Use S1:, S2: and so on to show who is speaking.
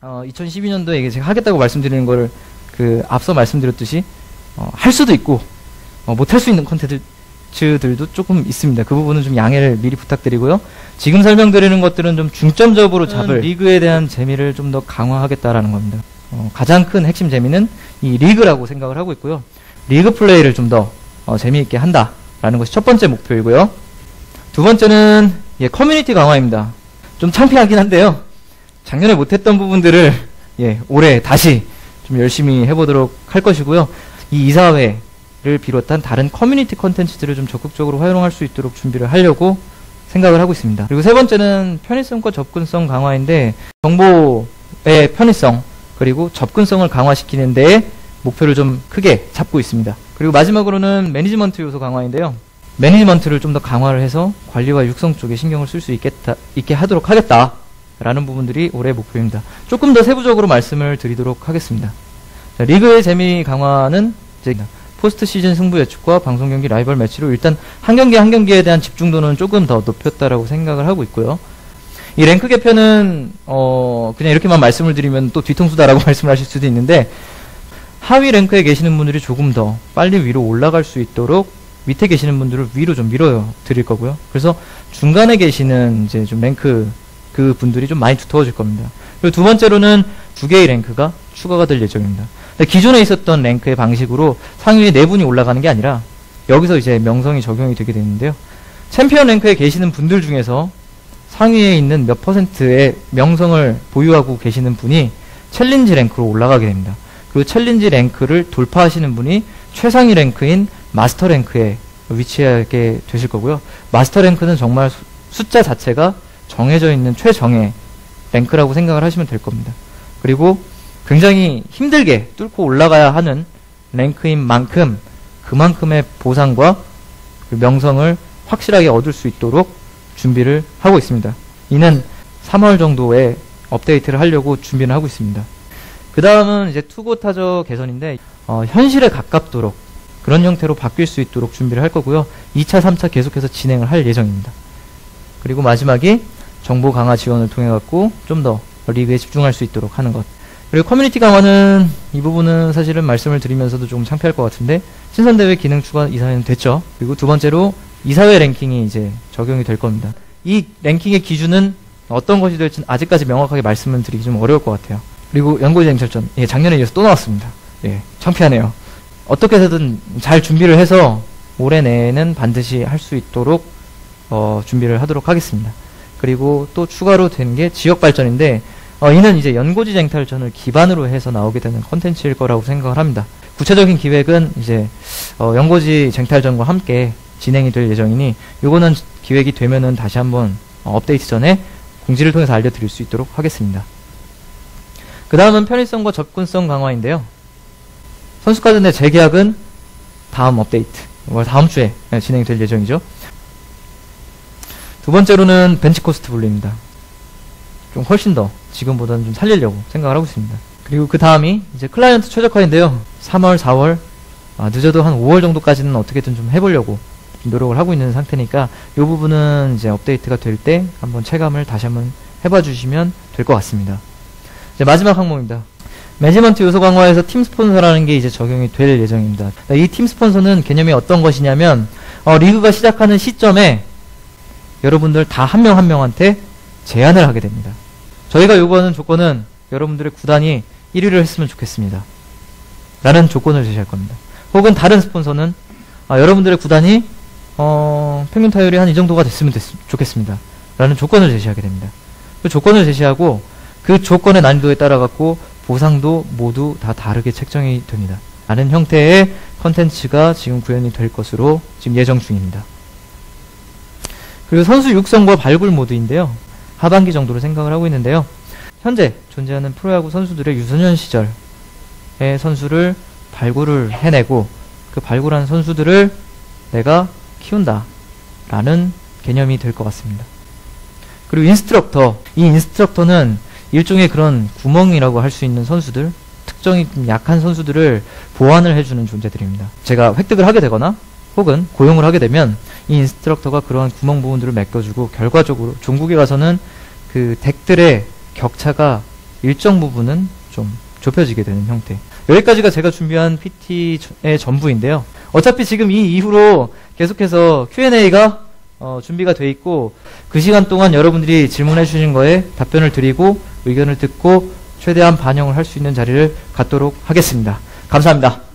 S1: 어, 2012년도에 이게 제가 하겠다고 말씀드리는 거를 그 앞서 말씀드렸듯이 어, 할 수도 있고 어, 못할 수 있는 콘텐츠들도 조금 있습니다. 그 부분은 좀 양해를 미리 부탁드리고요. 지금 설명드리는 것들은 좀 중점적으로 잡을 리그에 대한 재미를 좀 더 강화하겠다라는 겁니다. 어, 가장 큰 핵심 재미는 이 리그라고 생각을 하고 있고요. 리그 플레이를 좀더 어, 재미있게 한다라는 것이 첫 번째 목표이고요. 두 번째는 예, 커뮤니티 강화입니다. 좀 창피하긴 한데요. 작년에 못했던 부분들을 예, 올해 다시 좀 열심히 해보도록 할 것이고요. 이 이사회를 비롯한 다른 커뮤니티 컨텐츠들을 좀 적극적으로 활용할 수 있도록 준비를 하려고 생각을 하고 있습니다. 그리고 세 번째는 편의성과 접근성 강화인데 정보의 편의성 그리고 접근성을 강화시키는 데 목표를 좀 크게 잡고 있습니다. 그리고 마지막으로는 매니지먼트 요소 강화인데요. 매니지먼트를 좀 더 강화를 해서 관리와 육성 쪽에 신경을 쓸 수 있게 하도록 하겠다. 라는 부분들이 올해 목표입니다. 조금 더 세부적으로 말씀을 드리도록 하겠습니다. 자, 리그의 재미 강화는 포스트 시즌 승부 예측과 방송 경기 라이벌 매치로 일단 한 경기 한 경기에 대한 집중도는 조금 더 높였다라고 생각을 하고 있고요. 이 랭크 개편은 어 그냥 이렇게만 말씀을 드리면 또 뒤통수다라고 말씀을 하실 수도 있는데 하위 랭크에 계시는 분들이 조금 더 빨리 위로 올라갈 수 있도록 밑에 계시는 분들을 위로 좀 밀어 드릴 거고요. 그래서 중간에 계시는 이제 좀 랭크 그 분들이 좀 많이 두터워질 겁니다. 그리고 두 번째로는 두 개의 랭크가 추가가 될 예정입니다. 기존에 있었던 랭크의 방식으로 상위에 네 분이 올라가는 게 아니라 여기서 이제 명성이 적용이 되게 되는데요. 챔피언 랭크에 계시는 분들 중에서 상위에 있는 몇 퍼센트의 명성을 보유하고 계시는 분이 챌린지 랭크로 올라가게 됩니다. 그리고 챌린지 랭크를 돌파하시는 분이 최상위 랭크인 마스터 랭크에 위치하게 되실 거고요. 마스터 랭크는 정말 숫자 자체가 정해져 있는 최정의 랭크라고 생각을 하시면 될 겁니다. 그리고 굉장히 힘들게 뚫고 올라가야 하는 랭크인 만큼 그만큼의 보상과 그 명성을 확실하게 얻을 수 있도록 준비를 하고 있습니다. 이는 3월 정도에 업데이트를 하려고 준비를 하고 있습니다. 그 다음은 이제 투고 타저 개선인데 어, 현실에 가깝도록 그런 형태로 바뀔 수 있도록 준비를 할 거고요. 2차, 3차 계속해서 진행을 할 예정입니다. 그리고 마지막이 정보 강화 지원을 통해 갖고 좀 더 리그에 집중할 수 있도록 하는 것. 그리고 커뮤니티 강화는 이 부분은 사실은 말씀을 드리면서도 조금 창피할 것 같은데 신선대회 기능 추가 이사회는 됐죠. 그리고 두 번째로 이사회 랭킹이 이제 적용이 될 겁니다. 이 랭킹의 기준은 어떤 것이 될지는 아직까지 명확하게 말씀을 드리기 좀 어려울 것 같아요. 그리고 연고지 쟁철전 예, 작년에 이어서 또 나왔습니다. 예, 창피하네요. 어떻게 해서든 잘 준비를 해서 올해 내에는 반드시 할 수 있도록 어, 준비를 하도록 하겠습니다. 그리고 또 추가로 된 게 지역 발전인데 어, 이는 이제 연고지 쟁탈전을 기반으로 해서 나오게 되는 컨텐츠일 거라고 생각을 합니다. 구체적인 기획은 이제 어, 연고지 쟁탈전과 함께 진행이 될 예정이니 요거는 기획이 되면은 다시 한번 어, 업데이트 전에 공지를 통해서 알려드릴 수 있도록 하겠습니다. 그 다음은 편의성과 접근성 강화인데요. 선수카드 내 재계약은 다음 업데이트, 다음 주에 진행이 될 예정이죠. 두 번째로는 벤치 코스트 분리입니다. 좀 훨씬 더 지금보다는 좀 살리려고 생각을 하고 있습니다. 그리고 그 다음이 이제 클라이언트 최적화인데요. 3월, 4월, 아, 늦어도 한 5월 정도까지는 어떻게든 좀 해보려고 좀 노력을 하고 있는 상태니까 이 부분은 이제 업데이트가 될 때 한번 체감을 다시 한번 해봐 주시면 될 것 같습니다. 이제 마지막 항목입니다. 매니지먼트 요소 강화에서 팀 스폰서라는 게 이제 적용이 될 예정입니다. 이 팀 스폰서는 개념이 어떤 것이냐면 어, 리그가 시작하는 시점에 여러분들 다 한 명 한 명한테 제안을 하게 됩니다. 저희가 요구하는 조건은 여러분들의 구단이 1위를 했으면 좋겠습니다. 라는 조건을 제시할 겁니다. 혹은 다른 스폰서는 아, 여러분들의 구단이 어, 평균 타율이 한 이 정도가 됐으면 됐, 좋겠습니다. 라는 조건을 제시하게 됩니다. 그 조건을 제시하고 그 조건의 난이도에 따라 갖고 보상도 모두 다 다르게 책정이 됩니다. 라는 형태의 컨텐츠가 지금 구현이 될 것으로 지금 예정 중입니다. 그리고 선수 육성과 발굴 모드인데요. 하반기 정도로 생각을 하고 있는데요. 현재 존재하는 프로야구 선수들의 유소년 시절의 선수를 발굴을 해내고 그 발굴한 선수들을 내가 키운다 라는 개념이 될 것 같습니다. 그리고 인스트럭터 이 인스트럭터는 일종의 그런 구멍이라고 할 수 있는 선수들 특정이 좀 약한 선수들을 보완을 해주는 존재들입니다. 제가 획득을 하게 되거나 혹은 고용을 하게 되면 이 인스트럭터가 그러한 구멍 부분들을 메꿔주고 결과적으로 종국에 가서는 그 덱들의 격차가 일정 부분은 좀 좁혀지게 되는 형태. 여기까지가 제가 준비한 PT의 전부인데요. 어차피 지금 이 이후로 계속해서 Q&A가 어, 준비가 돼 있고 그 시간 동안 여러분들이 질문해 주신 거에 답변을 드리고 의견을 듣고 최대한 반영을 할 수 있는 자리를 갖도록 하겠습니다. 감사합니다.